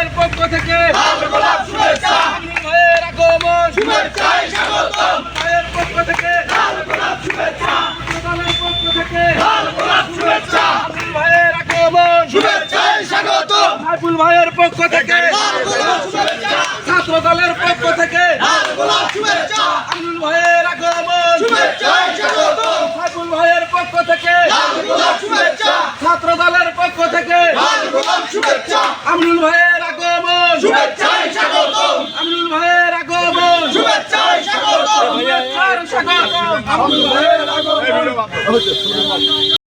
দলের পক্ষ থেকে ভাইয়ের আগমন। ভাইয়ের পক্ষ থেকে ছাত্র দলের পক্ষ থেকে ভাইয়ের আগমন। সাইফুল পক্ষ থেকে আমিনুল ভাইয়ের পক্ষ থেকে ছাত্র দলের পক্ষ থেকে আমিনুল ভাইয়ের আগমন। সাইফুল ভাইয়ের পক্ষ থেকে ছাত্র দলের পক্ষ থেকে আমিনুল ভাইয়ের পক্ষ থেকে আমিনুল ভাইয়ের আগমন। আমিনুল ভাইয়ের শুভেচ্ছার স্বাগতম আমিনুল ভাইয়ের আগমন।